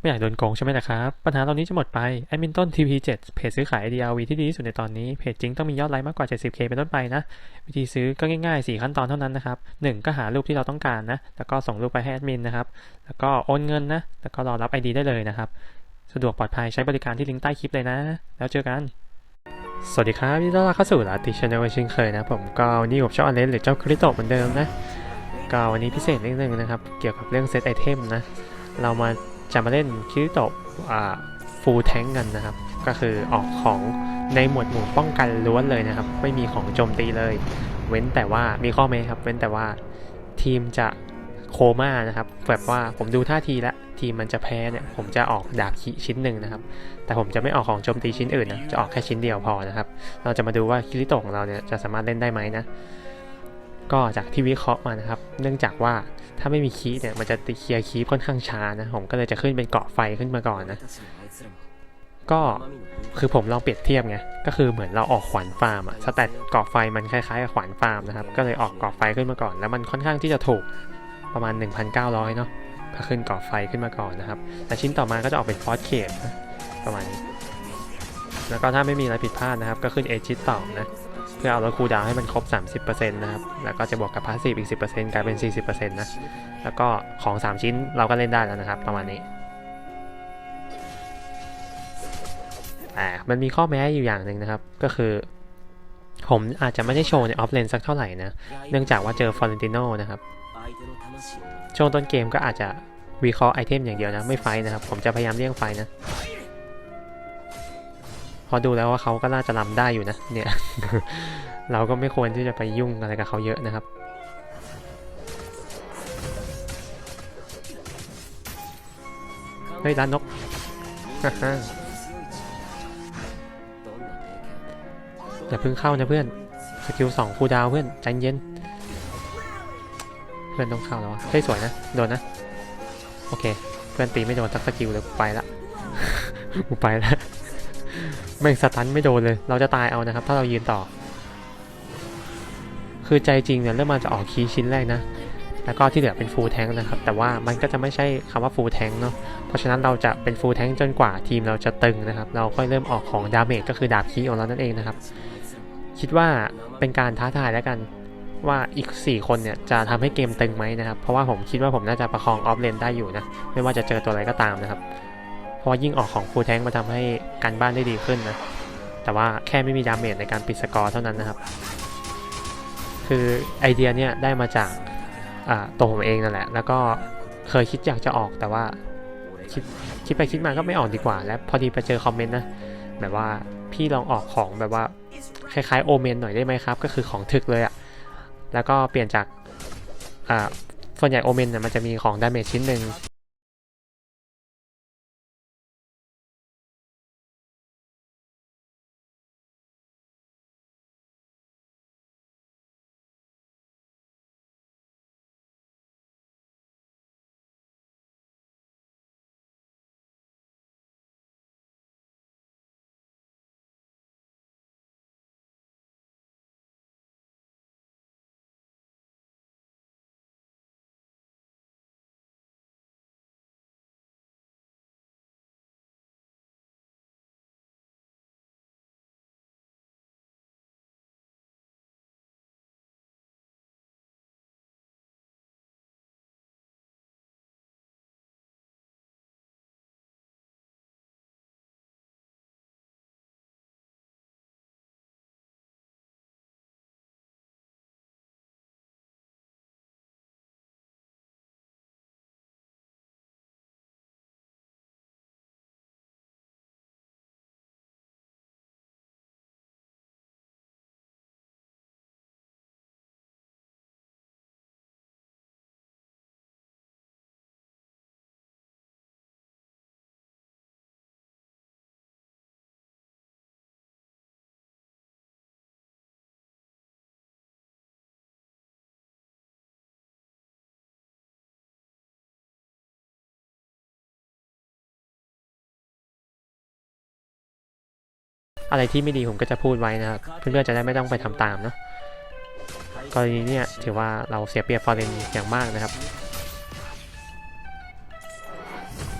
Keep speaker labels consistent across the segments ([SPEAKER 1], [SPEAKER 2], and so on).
[SPEAKER 1] ไม่อยากโดนโกงใช่ไหมล่ะครับ ปัญหาเหล่านี้จะหมดไปแอดมินต้น TP7 เพจซื้อขาย DRV ที่ดีที่สุดในตอนนี้ เพจจริงต้องมียอดไลค์มากกว่า 70k เป็นต้นไปนะ วิธีซื้อก็ง่ายๆ 4 ขั้นตอนเท่านั้นนะครับ 1 ก็หารูปที่เราต้องการนะ แล้วก็ส่งรูปไปให้แอดมินนะครับ แล้วก็โอนเงินนะ แล้วก็รอรับ ID ได้เลยนะครับ สะดวกปลอดภัยใช้บริการที่ลิงก์ใต้คลิปเลยนะ แล้วเจอกันสวัสดีครับยินดีต้อนรับเข้าสู่ลาติชแนลเช่นเคยนะผมก็วันนี้ผมเจ้าอเลนหรือเจ้าคริโตเหมือนเดิมนะก็วันนี้พิเศษนิดนึงนะครับ เกี่ยวกับเรื่องเซตไอเทมนะ เรามา จะมาเล่นคิริโตะฟูลแทงกันนะครับ ก็คือออกของในหมวดหมู่ป้องกันล้วนเลยนะครับ ไม่มีของโจมตีเลย เว้นแต่ว่ามีข้อแม้ครับ เว้นแต่ว่าทีมจะโคม่านะครับแบบว่าผมดูท่าทีแล้วทีมมันจะแพ้เนี่ยผมจะออกดาบชิ้นหนึ่งนะครับ แต่ผมจะไม่ออกของโจมตีชิ้นอื่นนะจะออกแค่ชิ้นเดียวพอนะครับ เราจะมาดูว่าคิริโตะของเราเนี่ยจะสามารถเล่นได้ไหมนะ ก็จากที่วิเคราะห์มานะครับ เนื่องจากว่า ถ้าไม่มีคีเนี่ยมันจะติเคลียร์คีค่อนข้างช้านะผมก็เลยจะขึ้นเป็นเกาะไฟขึ้นมาก่อนนะ ก็คือผมลองเปรียบเทียบไงก็คือเหมือนเราออกขวานฟาร์มอะสแตทเกาะไฟมันคล้ายๆกับขวานฟาร์มนะครับก็เลยออกเกาะไฟขึ้นมาก่อน แล้วมันค่อนข้างที่จะถูกประมาณ 1,900 เนาะก็ขึ้นเกาะไฟขึ้นมาก่อนนะครับแต่ชิ้นต่อมาก็จะออกเป็นฟอสเคดนะประมาณนี้แล้วก็ถ้าไม่มีอะไรผิดพลาดนะครับ ก็ขึ้นเอจิตต่อนะ เพื่อเอาลดคูดาวให้มันครบ 30%นะครับ แล้วก็จะบวกกับพาสซีฟอีก 10%กลายเป็น 40%นะ แล้วก็ของ 3 ชิ้นเราก็เล่นได้แล้วนะครับ ประมาณนี้แต่มันมีข้อแม้อยู่อย่างหนึ่งนะครับ ก็คือ ผมอาจจะไม่ได้โชว์ในออฟเลนสักเท่าไหร่นะ เนื่องจากว่าเจอฟอร์เรนติโนนะครับ ช่วงต้นเกมก็อาจจะวิเคราะห์ไอเทมอย่างเดียวนะ ไม่ไฟนะครับ ผมจะพยายามเลี่ยงไฟนะ พอดูแล้วว่าเขาก็น่าจะลำได้อยู่นะ เนี่ย เราก็ไม่ควรที่จะไปยุ่งอะไรกับเขาเยอะนะครับ เฮ้ยร้านนกอย่าเพิ่งเข้านะเพื่อน สกิลสองคูดาวเพื่อนใจเย็น เพื่อนต้องเข้าแล้วเฮ้ยสวยนะ โดนนะ โอเค เพื่อนตีไม่โดนสักสกิลเลยไปละกูไปละ ไม่งสตันไม่โดนเลย เราจะตายเอานะครับ ถ้าเรายืนต่อ คือใจจริงเนี่ยเริ่มมาจะออกคีชิ้นแรกนะ แล้วก็ที่เหลือเป็นฟูลแทงนะครับ แต่ว่ามันก็จะไม่ใช่คำว่าฟูลแทงเนาะ เพราะฉะนั้นเราจะเป็นฟูลแทงจนกว่าทีมเราจะตึงนะครับ เราค่อยเริ่มออกของดาเมจก็คือดาบคีของเรานั่นเองนะครับ คิดว่าเป็นการท้าทายแล้วกันว่าอีก 4 คนเนี่ยจะทำให้เกมตึงไหมนะครับ เพราะว่าผมคิดว่าผมน่าจะประคองออฟเลนได้อยู่นะ ไม่ว่าจะเจอตัวอะไรก็ตามนะครับ เพราะยิ่งออกของฟูลแทงมาทำให้การบ้านได้ดีขึ้นนะ แต่ว่าแค่ไม่มีดาเมจในการปิดสกอร์เท่านั้นนะครับ คือไอเดียเนี่ยได้มาจากตัวผมเองนั่นแหละ แล้วก็เคยคิดอยากจะออกแต่ว่าคิดคิดไปคิดมาก็ไม่ออกดีกว่า แล้วพอดีไปเจอคอมเมนต์นะ แบบว่าพี่ลองออกของแบบว่าคล้ายๆโอเมนหน่อยได้ไหมครับ ก็คือของถึกเลยอะแล้วก็เปลี่ยนจากส่วนใหญ่โอเมนเนี่ยมันจะมีของดาเมจชิ้นหนึ่ง อะไรที่ไม่ดีผมก็จะพูดไว้นะครับ เพื่อนๆจะได้ไม่ต้องไปทำตามเนาะกรณีเนี้ยถือว่าเราเสียเปรียบฟอร์เรนอย่างมากนะครับ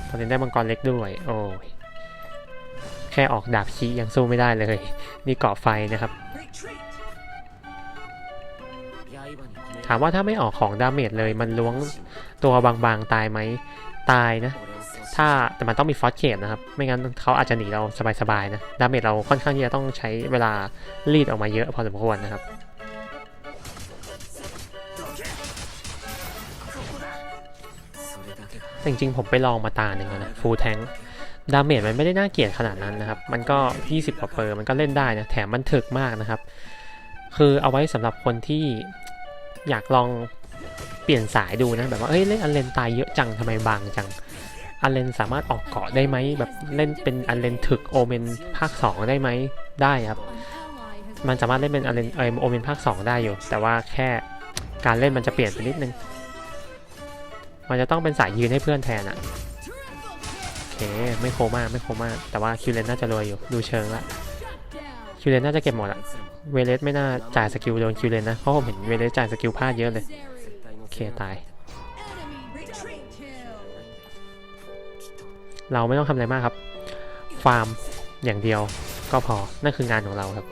[SPEAKER 1] ฟอร์เรนได้มังกรเล็กด้วย โอ้ยแค่ออกดาบคียังสู้ไม่ได้เลย นี่เกาะไฟนะครับ ถามว่าถ้าไม่ออกของดาเมจเลยมันล้วงตัวบางๆตายไหมตายนะ ถ้าแต่มันต้องมีฟอสเคปนะครับ ไม่งั้นเขาอาจจะหนีเราสบายๆนะ ดาเมจเราค่อนข้างที่จะต้องใช้เวลารีดออกมาเยอะพอสมควรนะครับจริงๆผมไปลองมาตาหนึ่งแล้วนะฟูลแทงดาเมจมันไม่ได้น่าเกลียดขนาดนั้นนะครับ มันก็ 20กว่าเปอร์มันก็เล่นได้นะ แถมมันถึกมากนะครับ คือเอาไว้สำหรับคนที่อยากลองเปลี่ยนสายดูนะ แบบว่าเฮ้ย เล่นอันเลนตายเยอะจังทำไมบางจัง อันเลนสามารถออกเกาะได้ไหมแบบเล่นเป็นอันเลนถึกโอเมนภาค 2 ได้ไหมได้ครับมันสามารถเล่นเป็นอันเลนเอโอเมนภาค 2 ได้อยู่ แต่ว่าแค่การเล่นมันจะเปลี่ยนไปนิดนึง มันจะต้องเป็นสายยืนให้เพื่อนแทนอะโอเคไม่โคม่าไม่โคม่าแต่ว่าคิวเลนน่าจะรวยอยู่ดูเชิงละคิวเลนน่าจะเก็บหมดอะเวเลสไม่น่าจ่ายสกิลโดนคิวเลนนะเพราะผมเห็นเวเลสจ่ายสกิลพลาดเยอะเลยโอเคตาย เราไม่ต้องทำอะไรมากครับ ฟาร์มอย่างเดียวก็พอ นั่นคืองานของเราครับ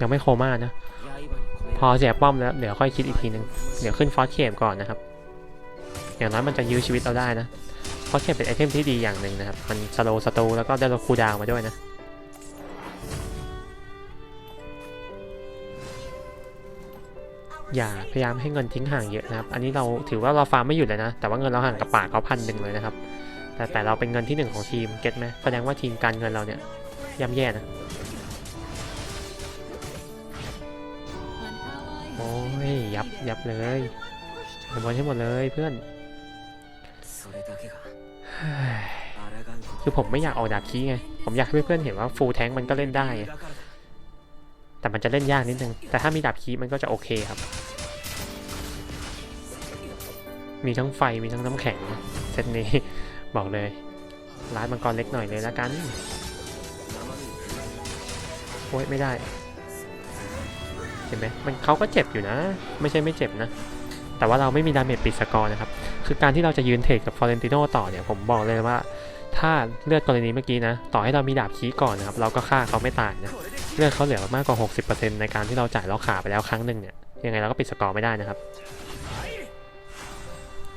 [SPEAKER 1] ยังไม่โคม่านะ พอเสียป้อมแล้ว เดี๋ยวค่อยคิดอีกทีนึง เดี๋ยวขึ้นฟอสเคปก่อนนะครับ อย่างน้อยมันจะยื้อชีวิตเราได้นะ ฟอสเคปเป็นไอเทมที่ดีอย่างหนึ่งนะครับ มันสโลสตูแล้วก็ได้ลดคูดาวมาด้วยนะ อย่าพยายามให้เงินทิ้งห่างเยอะนะครับ อันนี้เราถือว่าเราฟาร์มไม่หยุดเลยนะ แต่ว่าเงินเราห่างกับป่าเขาพันหนึ่งเลยนะครับ แต่แต่เราเป็นเงินที่หนึ่งของทีม เก็ตไหมแสดงว่าทีมการเงินเราเนี่ยย่ำแย่นะ โอ้ย ยับยับเลยเอาบอลให้หมดเลยเพื่อน คือผมไม่อยากออกดาบคีไง ผมอยากให้เพื่อนๆเห็นว่าฟูลแทงมันก็เล่นได้ แต่มันจะเล่นยากนิดนึง แต่ถ้ามีดาบคีมันก็จะโอเคครับ มีทั้งไฟมีทั้งน้ำแข็งเซตนี้ บอกเลยร้านมังกรเล็กหน่อยเลยละกัน โอ้ยไม่ได้ เห็นไหมมันเขาก็เจ็บอยู่นะ ไม่ใช่ไม่เจ็บนะ แต่ว่าเราไม่มีดาเมจปิดสกอร์นะครับ คือการที่เราจะยืนเทรดกับฟอเรนติโนต่อเนี่ย ผมบอกเลยว่า ถ้าเลือดกรณีเมื่อกี้นะ ต่อให้เรามีดาบคีก่อนนะครับ เราก็ฆ่าเขาไม่ตายนะ เลือดเขาเหลือมากกว่า 60%ในการที่เราจ่ายล็อกขาไปแล้วครั้งหนึ่งเนี่ย ยังไงเราก็ปิดสกอร์ไม่ได้นะครับ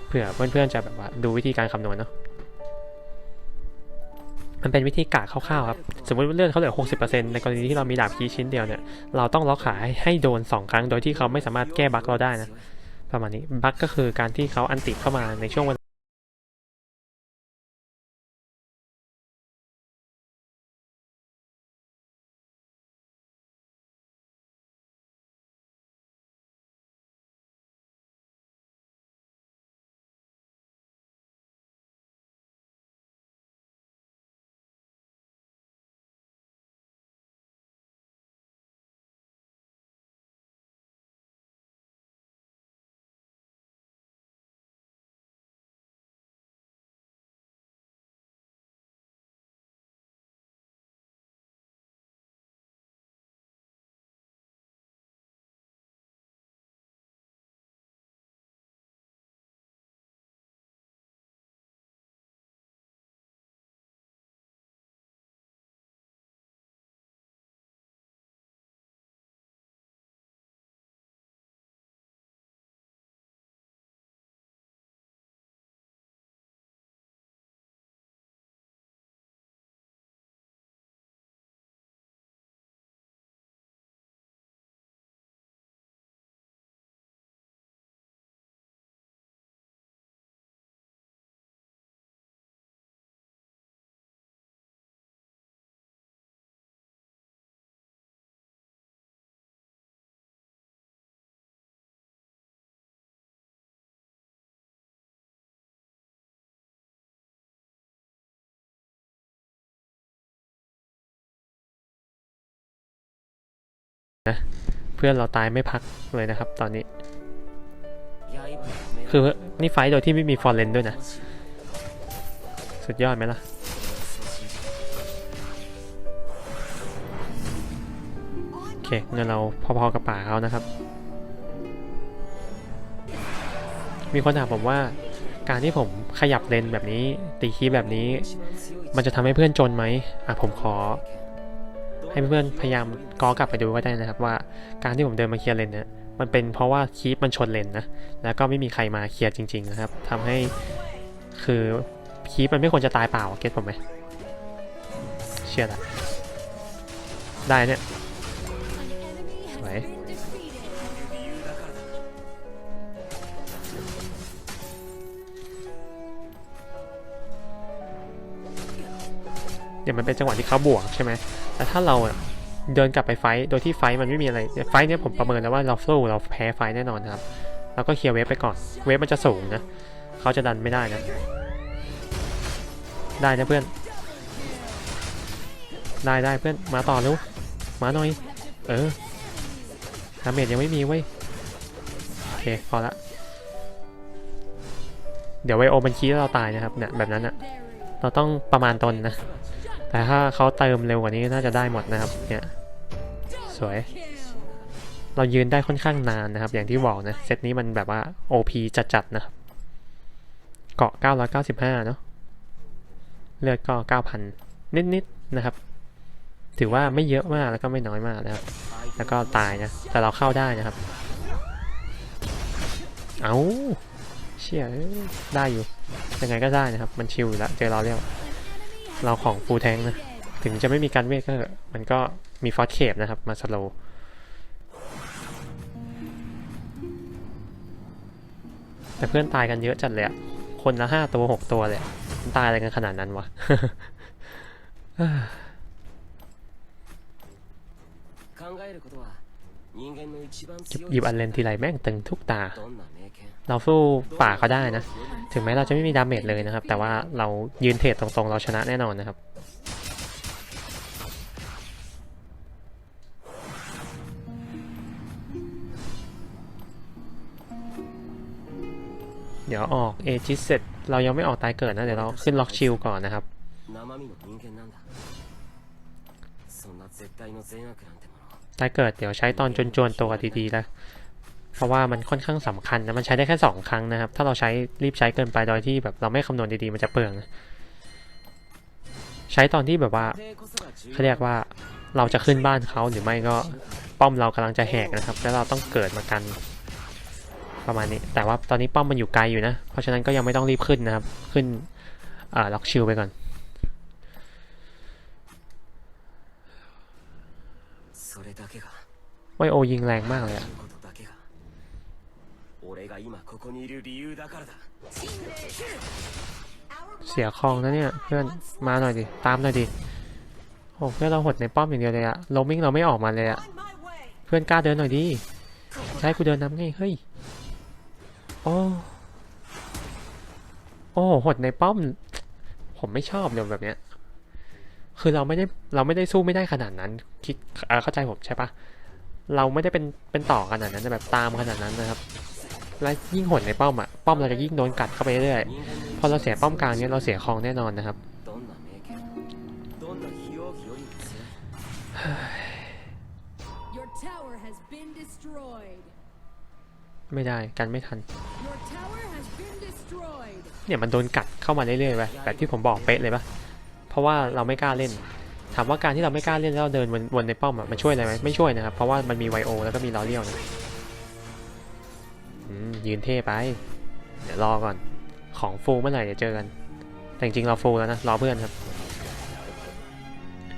[SPEAKER 1] เผื่อเพื่อนๆจะแบบว่าดูวิธีการคำนวณเนาะ มันเป็นวิธีกะคร่าวๆครับ สมมติเลือดเขาเหลือ 60%ในกรณีที่เรามีดาบคีชิ้นเดียวเนี่ย เราต้องล็อกขาให้ให้โดน 2 ครั้ง โดยที่เขาไม่สามารถแก้บั๊กเราได้นะ ประมาณนี้ บั๊กก็คือการที่เขาอันติเข้ามาในช่วงเวลา เพื่อนเราตายไม่พักเลยนะครับ ตอนนี้ คือนี่ไฟโดยที่ไม่มีฟอร์เรนด้วยนะ สุดยอดไหมล่ะ โอเค เงินเราพอๆกับป่าเขานะครับ มีคนถามผมว่าการที่ผมขยับเลนแบบนี้ตีคีแบบนี้ มันจะทำให้เพื่อนจนไหมอะผมขอ ให้เพื่อนพยายามกอกลับไปดูก็ได้นะครับว่าการที่ผมเดินมาเคลียร์เลนเนี่ยมันเป็นเพราะว่าคีปมันชนเลนนะแล้วก็ไม่มีใครมาเคลียร์จริง ๆ นะครับทำให้คือคีปมันไม่ควรจะตายเปล่าเก็ตผมไหมเชื่อละได้เนี่ยสว เดี๋ยวมันเป็นจังหวะที่เขาบวกใช่ไหมแต่ถ้าเราเดินกลับไปไฟท์โดยที่ไฟท์มันไม่มีอะไร ไฟท์เนี่ยผมประเมินแล้วว่าเราสู้เราแพ้ไฟท์แน่นอนครับแล้วก็เคลียร์เวฟไปก่อน เวฟมันจะสูงนะ เขาจะดันไม่ได้นะ ได้นะเพื่อน ได้ได้เพื่อน มาต่อเร็วมาหน่อย เออดาเมจยังไม่มีเว้ย โอเค พอละ เดี๋ยวไวโอมันคี้เราตายนะครับเนี่ยแบบนั้นอะเราต้องประมาณตนนะ แต่ถ้าเขาเติมเร็วกว่านี้น่าจะได้หมดนะครับ เนี่ย สวย เรายืนได้ค่อนข้างนานนะครับ อย่างที่บอกนะ เซตนี้มันแบบว่า OP จัดๆนะครับ เกาะ 995 เนาะ เลือดก็ 9,000 นิดๆนะครับ ถือว่าไม่เยอะมากแล้วก็ไม่น้อยมากนะครับ แล้วก็ตายนะ แต่เราเข้าได้นะครับ เอาเชี่ย ได้อยู่ ยังไงก็ได้นะครับ มันชิลอยู่แล้ว เจอเราเรียว เราของฟูแทงนะ ถึงจะไม่มีการเวทก็มันก็มีฟอสเคปนะครับ มาสโลแต่เพื่อนตายกันเยอะจัดเลยอะคนละห้าตัวหกตัวเลยตายอะไรกันขนาดนั้นวะหยิบอันเลนทีไรแม่งตึงทุกตา เราสู้ป่าเขาได้นะ ถึงแม้เราจะไม่มีดาเมจเลยนะครับ แต่ว่าเรายืนเทรดตรงๆ เราชนะแน่นอนนะครับเดี๋ยวออกเอจิสเสร็จเรายังไม่ออกตายเกิดนะ เดี๋ยวเราขึ้นล็อกชิลก่อนนะครับ ตายเกิดเดี๋ยวใช้ตอนจนจวนตัวดีๆแล้ว เพราะว่ามันค่อนข้างสำคัญนะมันใช้ได้แค่ 2 ครั้งนะครับ ถ้าเราใช้รีบใช้เกินไปโดยที่แบบเราไม่คำนวณดีๆมันจะเปลือง ใช้ตอนที่แบบว่าเขาเรียกว่าเราจะขึ้นบ้านเขาหรือไม่ก็ป้อมเรากำลังจะแหกนะครับ แล้วเราต้องเกิดมากันประมาณนี้ แต่ว่าตอนนี้ป้อมมันอยู่ไกลอยู่นะ เพราะฉะนั้นก็ยังไม่ต้องรีบขึ้นนะครับ ขึ้นล็อกชิลไปก่อนไม่โอยิงแรงมากเลยอะ
[SPEAKER 2] 俺が今ここにいる理由だからだ
[SPEAKER 1] เสียคลองนะเนี่ย เพื่อนมาหน่อยดิ ตามหน่อยดิโอ้เพื่อนเราหดในป้อมอย่างเดียวเลยอะโลมิงเราไม่ออกมาเลยอะเพื่อนกล้าเดินหน่อยดิจะให้กูเดินนำไงเฮ้ยโอ้โอ้หดในป้อม ผมไม่ชอบเลยแบบเนี้ย คือเราไม่ได้เราไม่ได้สู้ไม่ได้ขนาดนั้น คิดเอ่อเข้าใจผมใช่ปะเราไม่ได้เป็นเป็นต่อขนาดนั้นแบบตามขนาดนั้นนะครับ และยิ่งหดในป้อมอะป้อมเราจะยิ่งโดนกัดเข้าไปเรื่อย
[SPEAKER 2] ๆ
[SPEAKER 1] พอเราเสียป้อมกลางเนี่ยเราเสียคลองแน่นอนนะครับไม่ได้กันไม่ทัน เนี่ยมันโดนกัดเข้ามาเรื่อยๆไปแบบที่ผมบอกเป๊ะเลยปะเพราะว่าเราไม่กล้าเล่น ถามว่าการที่เราไม่กล้าเล่นแล้วเราเดินวนในป้อมอะมันช่วยอะไรไหมไม่ช่วยนะครับ เพราะว่ามันมีไวโอแล้วก็มีลอเรียวนะ ยืนเท่ไป เดี๋ยวรอก่อน ของฟูเมื่อไหร่เดี๋ยวเจอกัน แต่จริงเราฟูแล้วนะ รอเพื่อนครับ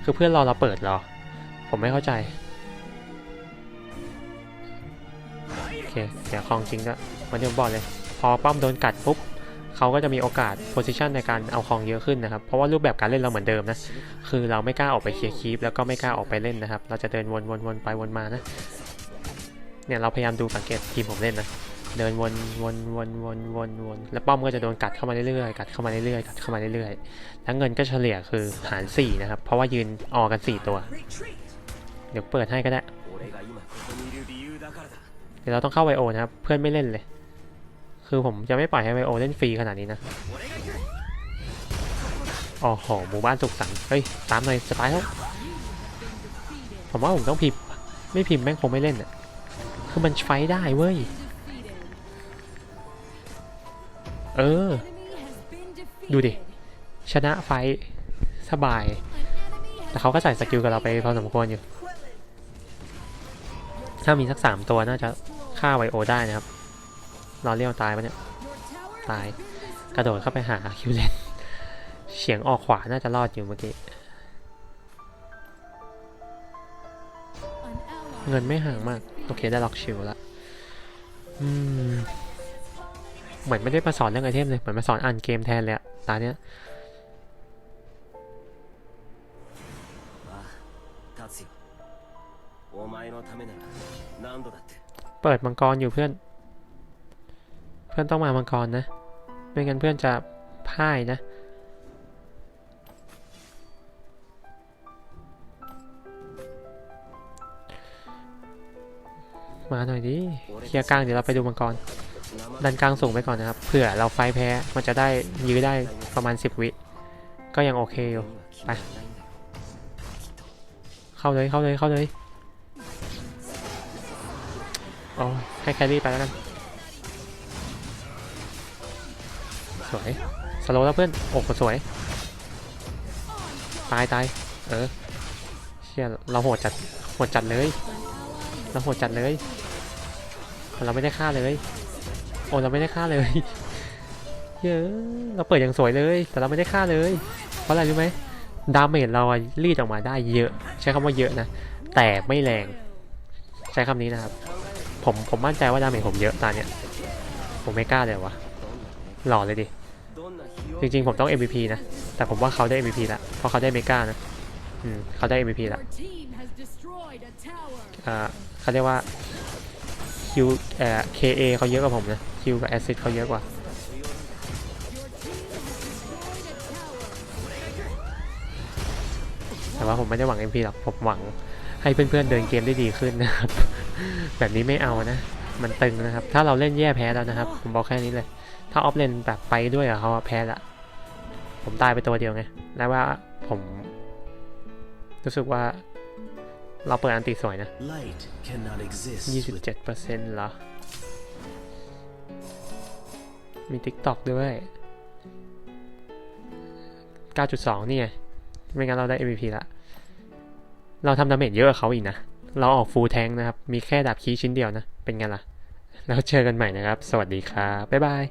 [SPEAKER 1] คือเพื่อนรอเราเปิดรอ ผมไม่เข้าใจ โอเค เดี๋ยวของจริงด้วยเหมันที่ผมบอกเลย พอป้อมโดนกัดปุ๊บเขาก็จะมีโอกาสโพซิชันในการเอาของเยอะขึ้นนะครับ เพราะว่ารูปแบบการเล่นเราเหมือนเดิมนะ คือเราไม่กล้าออกไปเคลียร์คีปแล้วก็ไม่กล้าออกไปเล่นนะครับ เราจะเดินวนวนวนไปวนมานะ เนี่ยเราพยายามดูสังเกตทีมผมเล่นนะ เดินวนวนวนวนวนวนแล้วป้อมก็จะโดนกัดเข้ามาเรื่อยๆกัดเข้ามาเรื่อยๆกัดเข้ามาเรื่อยๆแล้วเงินก็เฉลี่ยคือหาร4นะครับเพราะว่ายืนออกัน4ตัว เดี๋ยวเปิดให้ก็ได้เดี๋ยวเราต้องเข้าไวโอนะครับเพื่อนไม่เล่นเลย คือผมจะไม่ปล่อยให้ไวโอเล่นฟรีขนาดนี้นะอ๋อ้โหหมู่บ้านสุขสันต์เฮ้ยตามหน่อยสไตปแล้วผมว่าผมต้องพิมพ์ไม่พิมพ์แม่งคงไม่เล่นอะคือมันไฟได้เว้ย เออ ดูดิ ชนะไฟสบาย แต่เขาก็ใส่สกิลกับเราไปพอสมควรอยู่ ถ้ามีสักสามตัวน่าจะฆ่าไวโอได้นะครับ เรอเลี้ยวตายปะเนี่ย ตาย กระโดดเข้าไปหาคิวเลนเฉียงออกขวาน่าจะรอดอยู่เมื่อกี้ เงินไม่ห่างมาก โอเคได้ล็อกชิลละ อืม เหมือนไม่ได้มาสอนเรื่องไอเทมเลยเหมือนมาสอนอ่านเกมแทนเลยตาเนี้ยเปิดมังกรอยู่เพื่อน เพื่อนต้องมามังกรนะ ไม่งั้นเพื่อนจะพ่ายนะมาหน่อยดิเคลียร์กลางเดี๋ยวเราไปดูมังกร ดันกลางสูงไปก่อนนะครับ เผื่อเราไฟแพ้ มันจะได้ยื้อได้ประมาณ 10 วิ ก็ยังโอเคอยู่ ไป เข้าเลย เข้าเลย เข้าเลย โอ้ให้แครี่ไปแล้วกัน สวย สโลว์แล้วเพื่อน โอ้โหสวย ตายตาย เออ เชี่ย เราโหดจัด โหดจัดเลย เราโหดจัดเลย เราไม่ได้ฆ่าเลย โอ้เราไม่ได้ฆ่าเลยเยอะเราเปิดอย่างสวยเลย แต่เราไม่ได้ฆ่าเลย เพราะอะไรรู้ไหมดาเมจเราอะรีดออกมาได้เยอะ ใช้คำว่าเยอะนะ แต่ไม่แรง ใช้คำนี้นะครับ ผมผมมั่นใจว่าดาเมจผมเยอะตอนเนี้ยผมไม่กล้าเลยวะหล่อเลยดิ จริงๆ ผมต้อง MVP นะ แต่ผมว่าเขาได้ MVP ละเพราะเขาได้เมกานะอืมเขาได้ MVP ละ
[SPEAKER 3] Your team has destroyed a tower.
[SPEAKER 1] อ่าเขาเรียกว่า Q เอ่อ KA เขาเยอะกว่าผมนะ Q กับ Assist เขาเยอะกว่าแต่ว่าผมไม่ได้หวัง MP หรอกผมหวังให้เพื่อนๆเดินเกมได้ดีขึ้นนะครับ แบบนี้ไม่เอานะ มันตึงนะครับ ถ้าเราเล่นแย่แพ้แล้วนะครับ ผมบอกแค่นี้เลย ถ้าออฟเลนแบบไปด้วยกับเขาแพ้ละ ผมตายไปตัวเดียวไง แล้วว่าผมรู้สึกว่า เราเปิดอันติสวยนะ
[SPEAKER 4] Light cannot exist with
[SPEAKER 1] 27%เหรอ มี TikTok ด้วย 9.2 นี่ไง ไม่งั้นเราได้ MVP ละ เราทำดาเมจเยอะกว่าเขาอีกนะ เราออกฟูลแทงนะครับ มีแค่ดาบคีย์ชิ้นเดียวนะ เป็นไงล่ะ แล้วเจอกันใหม่นะครับ สวัสดีครับ บ๊ายบาย